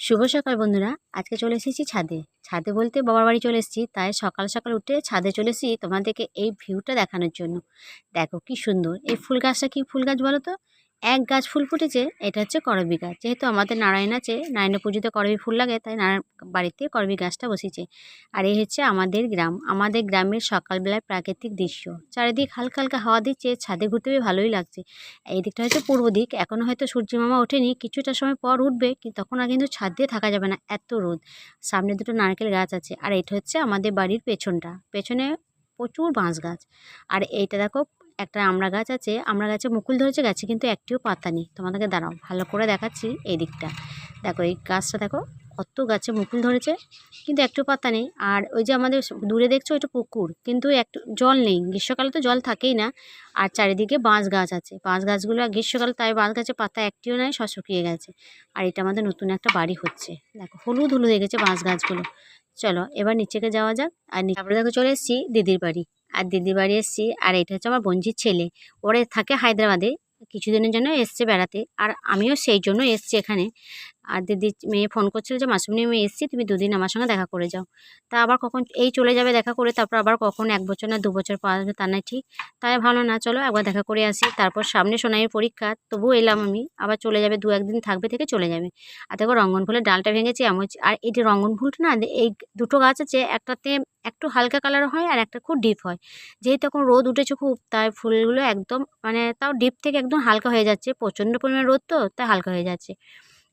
শুভ সকাল বন্ধুরা। আজকে চলে এসেছি ছাদে। ছাদে বলতে বাবার বাড়ি চলে এসেছি, তাই সকাল সকাল উঠে ছাদে চলে এসেছি তোমাদেরকে এই ভিউটা দেখানোর জন্য। দেখো কি সুন্দর। এই ফুল গাছটা কি ফুল গাছ বলো তো এক গাছ ফুল ফুটেছে, এটা হচ্ছে করবি গাছ। যেহেতু আমাদের নারায়ণ আছে, নারায়ণের পুজোতে করবি ফুল লাগে, তাই নারায়ণ বাড়িতে করবি গাছটা বসেছে আর এই হচ্ছে আমাদের গ্রাম। আমাদের গ্রামের সকালবেলায় প্রাকৃতিক দৃশ্য। চারিদিক হালকা হালকা হাওয়া দিচ্ছে, ছাদে ঘুরতে ভালোই লাগছে। এই দিকটা হচ্ছে পূর্ব দিক। এখনও হয়তো সূর্য মামা ওঠেনি, কিছুটা সময় পর উঠবে তখন আর কিন্তু ছাদ দিয়ে থাকা যাবে না, এত রোদ। সামনে দুটো নারকেল গাছ আছে, আর এটা হচ্ছে আমাদের বাড়ির পেছনটা। পেছনে প্রচুর বাঁশ গাছ। আর এইটা দেখো একটা আমড়া গাছ আছে আমড়া গাছে মুকুল ধরেছে, গাছে কিন্তু একটিও পাতা নেই। তোমাদেরকে দাঁড়াও, ভালো করে দেখাচ্ছি এই দিকটা। দেখো, এই গাছটা দেখো, কত গাছে মুকুল ধরেছে, কিন্তু একটু পাতা নেই। আর ওই যে আমাদের দূরে দেখছ ওইটা পুকুর, কিন্তু একটু জল নেই। গ্রীষ্মকালে তো জল থাকেই না। আর চারিদিকে বাঁশ গাছ আছে। বাঁশ গাছগুলো গ্রীষ্মকালে তাই বাঁশ গাছে পাতা একটিও নাই সব শুকিয়ে গেছে। আর এটা আমাদের নতুন একটা বাড়ি হচ্ছে। দেখো হলুদ হলুদ হয়ে গেছে বাঁশ গাছগুলো। চলো, এবার নিচেকে যাওয়া যাক। আর তারপরে দেখো, চলে এসেছি দিদির বাড়ি। আর দিদি বাড়ি এসেছি, আর এটা হচ্ছে আমার বঞ্জির ছেলে। ওরে থাকে হায়দ্রাবাদে, কিছুদিনের জন্য এসছে বেড়াতে, আর আমিও সেই জন্য এসছি এখানে। আর দিদি মেয়ে ফোন করছিল যে মাসুমনি আমি এসছি, তুমি দুদিন আমার সঙ্গে দেখা করে যাও। তা আবার কখন এই চলে যাবে দেখা করে, তারপর আবার কখন এক বছর না দু বছর পাওয়া যাবে তা নাই ঠিক। তাই ভালো না, চলো একবার দেখা করে আসি। তারপর সামনে সোনাইয়ের পরীক্ষা, তবুও এলাম আমি। আবার চলে যাবে, দু একদিন থাকবে থেকে চলে যাবে। আর দেখো রঙ্গন ফুলের ডালটা ভেঙেছি, এমন আর এই যে রঙ্গন ফুলটা না এই দুটো গাছ আছে, একটাতে একটু হালকা কালার হয় আর একটা খুব ডিপ হয়। যেহেতু এখন রোদ উঠেছে খুব, তাই ফুলগুলো একদম মানে তাও ডিপ থেকে একদম হালকা হয়ে যাচ্ছে। প্রচণ্ড পরিমাণে রোদ তো, তাই হালকা হয়ে যাচ্ছে।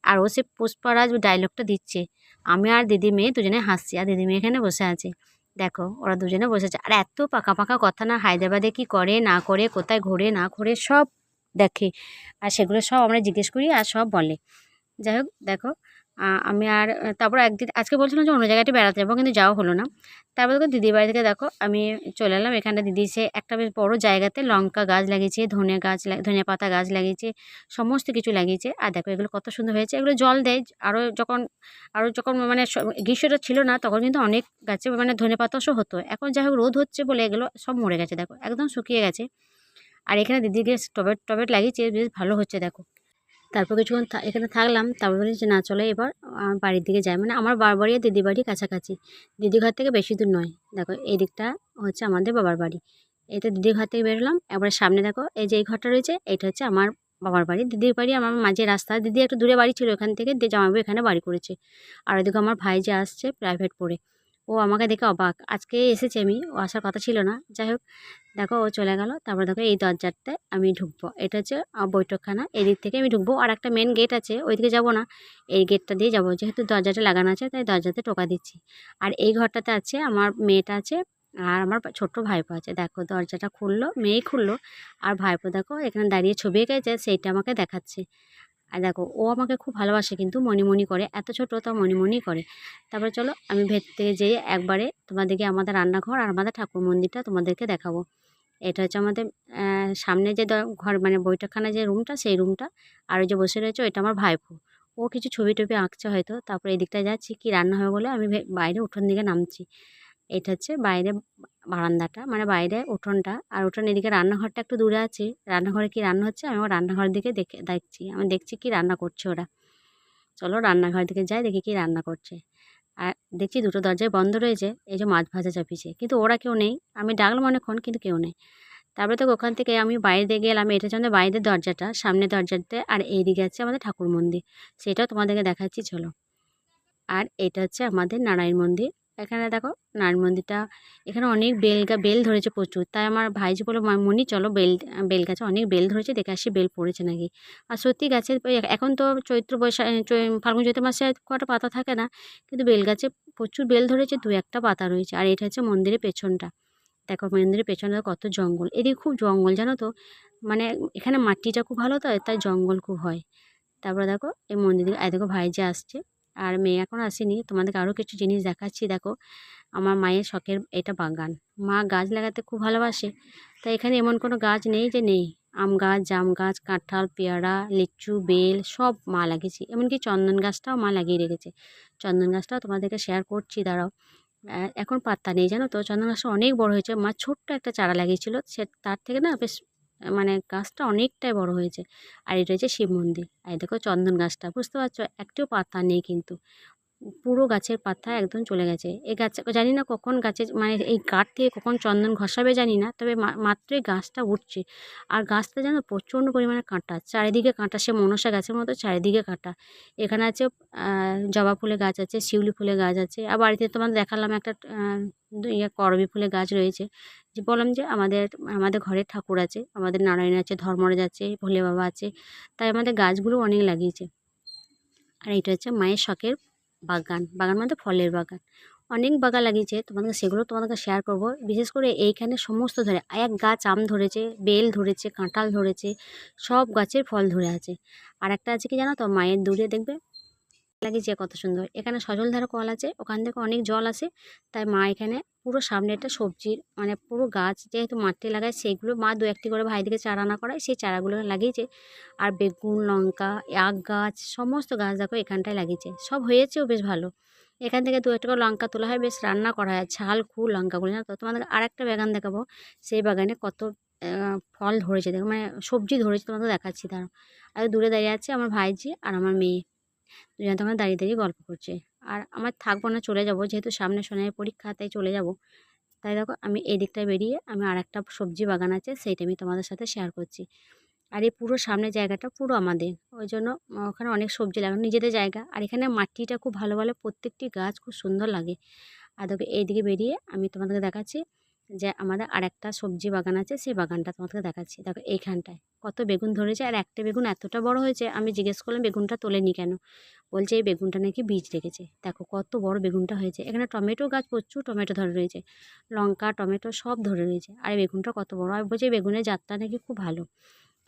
আর ও সে পুষ্পারাজ ডায়লগটা দিচ্ছে। আমি আর দিদি মেয়ে দুজনে হাসছি আর দিদি মেয়ে এখানে বসে আছে। দেখো, ওরা দুজনে বসে আছে। আর এত পাকা পাকা কথা না, হায়দ্রাবাদে কি করে, না করে, কোথায় ঘোরে, না ঘোরে, সব দেখে। আর সেগুলো সব আমরা জিজ্ঞেস করি আর সব বলে। যাই হোক, দেখো আমি আর তারপর একদিন, আজকে বলছিলাম যে অন্য জায়গাটি বেড়াতে যাব, কিন্তু যাওয়া হলো না। তারপর দেখো দিদির বাড়ি থেকে দেখো, আমি চলে এলাম। এখানটা দিদি সে একটা বেশ বড়ো জায়গাতে লঙ্কা গাছ লাগিয়েছে, ধনে গাছ ধনে পাতা গাছ লাগিয়েছে, সমস্ত কিছু লাগিয়েছে। আর দেখো এগুলো কত সুন্দর হয়েছে। এগুলো জল দেয় আরও যখন আরও যখন মানে গ্রীষ্মটা ছিল না, তখন কিন্তু অনেক গাছে মানে ধনে পাতাও হতো। এখন যাই হোক, রোদ হচ্ছে বলে এগুলো সব মরে গেছে, দেখো, একদম শুকিয়ে গেছে। আর এখানে দিদিকে টবেট টবেট লাগিয়েছে, বেশ ভালো হচ্ছে, দেখো। তারপর কিছুক্ষণ এখানে থাকলাম, তারপর বলি যে না, চলে এবার বাড়ির দিকে যাই। মানে আমার বাবার বাড়ি আর দিদির বাড়ি কাছাকাছি। দিদি ঘর থেকে বেশি দূর নয়। দেখো এই দিকটা হচ্ছে আমাদের বাবার বাড়ি। এই তো দিদির ঘর থেকে বেরোলাম। এবারে সামনে দেখো, এই যে এই ঘরটা রয়েছে, এইটা হচ্ছে আমার বাবার বাড়ি। দিদির বাড়ি আমার মাঝে রাস্তা। দিদি একটু দূরে বাড়ি ছিল এখান থেকে দিয়ে জামাইবাবু এখানে বাড়ি করেছে। আর ওইদিকে আমার ভাই যে আসছে প্রাইভেট পড়ে। ও আমাকে দেখে অবাক। আজকে এসেছি আমি, ও আসার কথা ছিল না। যাই হোক, দেখো ও চলে গেল। তারপর দেখো এই দরজাটায় আমি ঢুকবো। এটা হচ্ছে বৈঠকখানা। এদিক থেকে আমি ঢুকবো। আর একটা মেন গেট আছে, ওইদিকে যাব না। এই গেটটা দিয়ে যাব। যেহেতু দরজাটা লাগানো আছে, তাই দরজাতে টোকা দিচ্ছি। আর এই ঘরটাতে আছে আমার মেয়েটা আছে, আর আমার ছোট্ট ভাইপো আছে। দেখো দরজাটা খুললো, মেয়েই খুললো। আর ভাইপো দেখো এখানে দাঁড়িয়ে ছবি এঁকেছে, সেইটা আমাকে দেখাচ্ছে। আর দেখো, ও আমাকে খুব ভালোবাসে কিন্তু মনি করে, এত ছোট তা মনি করে। তারপরে চলো, আমি ভেত থেকে যেয়ে একবারে তোমাদেরকে আমাদের রান্নাঘর আর আমাদের ঠাকুর মন্দিরটা তোমাদেরকে দেখাবো। এটা হচ্ছে আমাদের সামনে যে ঘর মানে বৈঠকখানা যে রুমটা, সেই রুমটা। আর ওই যে বসে রয়েছে, ওইটা আমার ভাইপো। ও কিছু ছবি টবি আঁকছে হয়তো, তারপরে এই দিকটায় যাচ্ছি, কি রান্না হবে বলে আমি বাইরে উঠোন দিকে নামছি। এটা হচ্ছে বাইরে বারান্দাটা মানে বাইরে উঠোনটা। আর উঠোন এদিকে রান্নাঘরটা একটু দূরে আছে। রান্নাঘরে কি রান্না হচ্ছে? আমি আমার রান্নাঘরের দিকে দেখে, দেখছি। আমি দেখছি কি রান্না করছে ওরা। চলো রান্নাঘর দিকে যাই, দেখি কি রান্না করছে। আর দেখছি দুটো দরজায় বন্ধ রয়েছে, এই যে মাছ ভাজা চাপিয়েছে কিন্তু ওরা কেউ নেই। আমি ডাকলাম অনেকক্ষণ, কিন্তু কেউ নেই। তারপরে তো ওখান থেকে আমি বাইরে গেলাম। এটা হচ্ছে বাইরের দরজাটা, সামনে দরজাতে। আর এইদিকে আছে আমাদের ঠাকুর মন্দির। সেটাও তোমাদেরকে দেখাচ্ছি, চলো। আর এটা হচ্ছে আমাদের নারায়ণ মন্দির। এখানে দেখো নারায়ণ মন্দিরটা। এখানে অনেক বেল বেল ধরেছে প্রচুর। তাই আমার ভাইজি বলে "মা- মনি চলো বেল বেল গাছে অনেক বেল ধরেছে, দেখে আসি বেল পড়েছে নাকি? আর সত্যি গাছে এখন তো চৈত্র বৈশাখ ফাল্গুন চৈত্র মাসে কটা পাতা থাকে না, কিন্তু বেল গাছে প্রচুর বেল ধরেছে, দু একটা পাতা রয়েছে। আর এটা হচ্ছে মন্দিরের পেছনটা। দেখো মন্দিরের পেছনে কত জঙ্গল। এদিকে খুব জঙ্গল, জানো তো? মানে এখানে মাটিটা খুব ভালো তো, তাই জঙ্গল খুব হয়। তারপরে দেখো এই মন্দিরে দেখো ভাই যে আসছে। আর মেয়ে এখন আসেনি। তোমাদেরকে আরও কিছু জিনিস দেখাচ্ছি। দেখো, আমার মায়ের শখের এটা বাগান মা গাছ লাগাতে খুব ভালোবাসে। তাই এখানে এমন কোনো গাছ নেই যে নেই। আম গাছ, জাম গাছ, কাঁঠাল, পেয়ারা, লিচু, বেল সব মা লাগিয়েছে। এমনকি চন্দন গাছটাও মা লাগিয়ে রেখেছে। চন্দন গাছটাও তোমাদেরকে শেয়ার করছি, দাঁড়াও। এখন পাত্তা নেই, জানো তো? চন্দন গাছটা অনেক বড় হয়েছে। মা ছোট্ট একটা চারা লাগিয়েছিল। সে, তার থেকে না বেশ মানে গাছটা অনেকটাই বড় হয়েছে। আর এটা হচ্ছে শিব মন্দির। আর দেখো চন্দন গাছটা, বুঝতে পারছ? একটিও পাতা নেই কিন্তু। পুরো গাছের পাতা একদম চলে গেছে। এই গাছ, জানি না কখন গাছের মানে এই কাঠ থেকে কখন চন্দন ঘষাবে জানি না, তবে মাত্রই গাছটা উঠছে। আর গাছটা যেন প্রচণ্ড পরিমাণে কাঁটা, চারিদিকে কাঁটা, সে মনসা গাছের মতো চারিদিকে কাঁটা। এখানে আছে জবা ফুলের গাছ আছে, শিউলি ফুলের গাছ আছে। আর বাড়িতে তোমাদের দেখালাম একটা ইয়ে করবি ফুলের গাছ রয়েছে। যে বললাম যে আমাদের আমাদের ঘরে ঠাকুর আছে, আমাদের নারায়ণ আছে, ধর্মরাজ আছে, ভোলে বাবা আছে, তাই আমাদের গাছগুলো অনেক লাগিয়েছে। আর এটা হচ্ছে মায়ের শখের বাগান বাগান মানে ফলের বাগান। অনেক বাগান লাগিয়েছে, তোমাদেরকে সেগুলো তোমাদেরকে শেয়ার করব। বিশেষ করে এইখানে সমস্ত ধরে, এক গাছ আম ধরেছে, বেল ধরেছে, কাঁঠাল ধরেছে, সব গাছের ফল ধরে আছে। আর একটা আছে কি জানো তো, মায়ের দূরে দেখবে লাগিয়েছে কত সুন্দর। এখানে সজলধারা কল আছে, ওখান থেকে অনেক জল আসে তাই মা এখানে পুরো সামনে একটা সবজির মানে পুরো গাছ যেহেতু মাটি লাগায়, সেইগুলো মা দু একটি করে ভাইদিকে চারা না করায়, সেই চারাগুলো লাগিয়েছে। আর বেগুন, লঙ্কা, আখ গাছ, সমস্ত গাছ দেখো এখানটায় লাগিয়েছে। সব হয়েছেও বেশ ভালো। এখান থেকে দু একটা করে লঙ্কা তোলা হয়, বেশ রান্না করা হয়। ঝাল খু লঙ্কাগুলো, জানো তো? তোমাদের আর একটা বাগান দেখাবো। সেই বাগানে কত ফল ধরেছে। দেখো মানে সবজি ধরেছে তোমাকে দেখাচ্ছি তারা আর দূরে দাঁড়িয়ে আছে আমার ভাইজি আর আমার মেয়ে। দুজন তখন দাঁড়িয়ে দাঁড়িয়ে গল্প করছে। আর আমার থাকব না, চলে যাব, যেহেতু সামনে সোনার পরীক্ষা, তাই চলে যাব। তাই দেখো, আমি এই দিকটায় বেরিয়ে আমি আর একটা সবজি বাগান আছে, সেইটা আমি তোমাদের সাথে শেয়ার করছি। আর এই পুরো সামনের জায়গাটা পুরো আমাদের। ওই জন্য ওখানে অনেক সবজি লাগানো, নিজেদের জায়গা। আর এখানে মাটিটা খুব ভালো ভালো প্রত্যেকটি গাছ খুব সুন্দর লাগে। আর দেখো, এইদিকে বেরিয়ে আমি তোমাদেরকে দেখাচ্ছি। যে আমাদের আরেকটা সবজি বাগান আছে, সেই বাগানটা তোমাকে দেখাচ্ছি। দেখো এইখানটায় কত বেগুন ধরেছে আর একটা বেগুন এতটা বড় হয়েছে, আমি জিজ্ঞেস করলাম বেগুনটা তোলেনি কেন? বলছে এই বেগুনটা নাকি বীজ রেখেছে। দেখো কত বড় বেগুনটা হয়েছে। এখানে টমেটো গাছ, প্রচুর টমেটো ধরে রয়েছে, লঙ্কা, টমেটো সব ধরে রয়েছে। আর বেগুনটা কত বড় আর বলছে বেগুনের জাতটা নাকি খুব ভালো।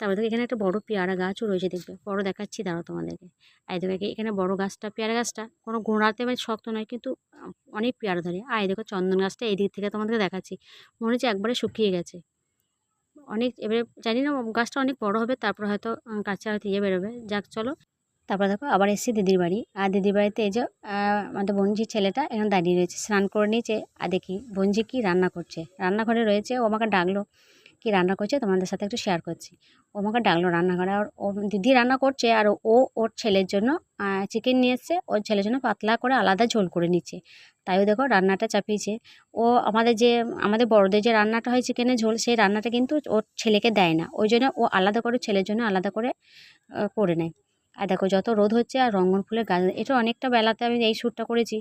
তারপর দেখো এখানে একটা বড় পেয়ারা গাছও রয়েছে দেখবে। বড় দেখাচ্ছি, দাঁড়াও তোমাদেরকে। আয় দেখো এখানে বড় গাছটা, পেয়ারা গাছটা। কোনো গোড়াতে মানে শক্ত নয়, কিন্তু অনেক পেয়ারা ধরে। আয় দেখো চন্দন গাছটা এই দিক থেকে তোমাদেরকে দেখাচ্ছি। মনে হচ্ছে একবারে শুকিয়ে গেছে। অনেক, এবারে জানি না, গাছটা অনেক বড় হবে, তারপর হয়তো কাঁচা হয়তো ইয়ে বেরোবে। যাক, চলো। তারপর দেখো, আবার এসেছি দিদির বাড়ি। আর দিদির বাড়িতে এই যে আমাদের বঞ্জির ছেলেটা এখানে দাঁড়িয়ে রয়েছে। স্নান করে নিয়েছে। আর দেখি বঞ্জি কি রান্না করছে? রান্নাঘরে রয়েছে, ও আমাকে ডাকলো। কি রান্না করছে তোমাদের সাথে একটু শেয়ার করছি। ও আমাকে ডাকলো রান্না করে আর ও দিদি রান্না করছে আর ও ওর ছেলের জন্য চিকেন নিয়ে এসছে। ওর ছেলের জন্য পাতলা করে আলাদা ঝোল করে নিচ্ছে। তাইও দেখো রান্নাটা চাপিয়েছে। ও আমাদের যে, আমাদের বড়দের যে রান্নাটা হয় চিকেনের ঝোল, সেই রান্নাটা কিন্তু ওর ছেলেকে দেয় না। ওই জন্য ও আলাদা করে ছেলের জন্য আলাদা করে করে নেয়। আর দেখো যত রোদ হচ্ছে আর রঙ্গন ফুলের গাছ, এটা অনেকটা বেলাতে আমি এই শ্যুটটা করেছি।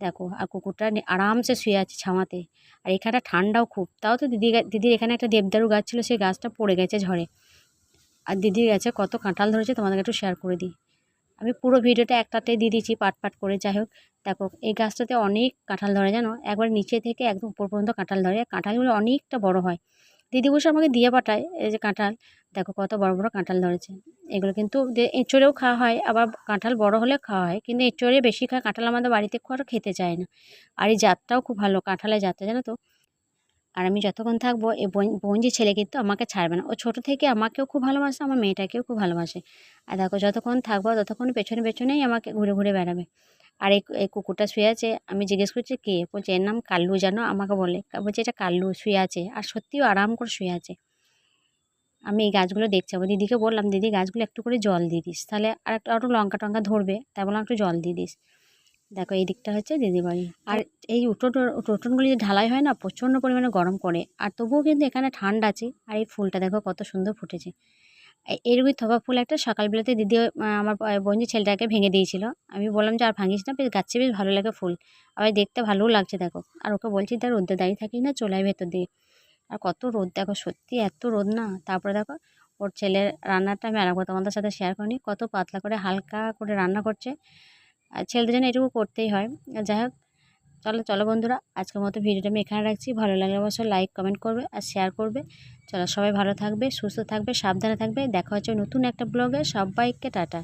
দেখো, আর কুকুরটা আরামসে শুয়ে আছে ছামাতে। আর এখানে ঠান্ডাও খুব। তাও তো দিদি দিদির এখানে একটা দেবদারু গাছ ছিল সেই গাছটা পড়ে গেছে ঝড়ে। আর দিদির গাছে কত কাঁঠাল ধরেছে তোমাদেরকে একটু শেয়ার করে দিই। আমি পুরো ভিডিওটা একটাতে দিয়ে দিচ্ছি পাট পাট করে, যাই হোক। দেখো, এই গাছটাতে অনেক কাঁঠাল ধরে জানো? একবার নিচে থেকে একদম উপর পর্যন্ত কাঁঠাল ধরে। কাঁঠালগুলো অনেকটা বড় হয়। দিদি বসে আমাকে দিয়ে পাঠায়, এই যে কাঁঠাল। দেখো কত বড় বড় কাঁঠাল ধরেছে। এগুলো কিন্তু এঁচড়েও খাওয়া হয়, আবার কাঁঠাল বড় হলে খাওয়া হয়। কিন্তু এঁচড়ে বেশি খায় কাঁঠাল আমাদের বাড়িতে খুব খেতে চায় না। আর এই জাতটাও খুব ভালো, কাঁঠালের জাতটা, জানো তো? আর আমি যতক্ষণ থাকব এই বোন বোনজি ছেলে কিন্তু আমাকে ছাড়বে না। ও ছোটো থেকে আমাকেও খুব ভালোবাসে, আমার মেয়েটাকেও খুব ভালোবাসে। আর দেখো যতক্ষণ থাকব, ততক্ষণ পেছনে পেছনেই আমাকে ঘুরে ঘুরে বেড়াবে। আর এই কুকুরটা শুয়ে আছে। আমি জিজ্ঞেস করছি, কে? বলছে, এর নাম কাল্লু, জানো? আমাকে বলে, বলছে, এটা কাল্লু, শুয়ে আছে। আর সত্যিও আরাম করে শুয়ে আছে। আমি এই গাছগুলো দেখছি। আমার দিদিকে বললাম, দিদি, গাছগুলো একটু করে জল দিয়ে দিস, তাহলে আর একটু একটু লঙ্কা টঙ্কা ধরবে। তাই বললাম, একটু জল দিয়ে দিস। দেখো, এই দিকটা হচ্ছে দিদি বাড়ি আর এই উঠোন, উঠোনগুলি যে ঢালাই হয় না, প্রচণ্ড পরিমাণে গরম করে। আর তবুও কিন্তু এখানে ঠান্ডা আছে। আর এই ফুলটা দেখো কত সুন্দর ফুটেছে। এরকমই থোপা ফুল একটা সকালবেলাতে দিদি আমার বন্ধু ছেলেটাকে ভেঙে দিয়েছিল। আমি বললাম, যে আর ভাঙিস না, বেশ গাছে বেশ ভালো লাগে ফুল। আবার দেখতে ভালোও লাগছে, দেখো। আর ওকে বলছি তার রোদে দাঁড়িয়ে থাকিস না, চলে ভেতর দিয়ে। আর কত রোদ, দেখো, সত্যি এত রোদ না। তারপরে দেখো, ওর ছেলের রান্নাটা আমি আরেকবার তোমাদের সাথে শেয়ার করিনি। কত পাতলা করে হালকা করে রান্না করছে। আর ছেলেদের জন্য এটুকু করতেই হয়। যাই হোক চলো চলো বন্ধুরা, আজকের মতো ভিডিওটা আমি এখানে রাখছি। ভালো লাগলে অবশ্যই লাইক কমেন্ট করবে আর শেয়ার করবে। চলো সবাই ভালো থাকবে, সুস্থ থাকবে, সাবধানে থাকবে। দেখা হচ্ছে নতুন একটা ব্লগে সবাইকে টাটা।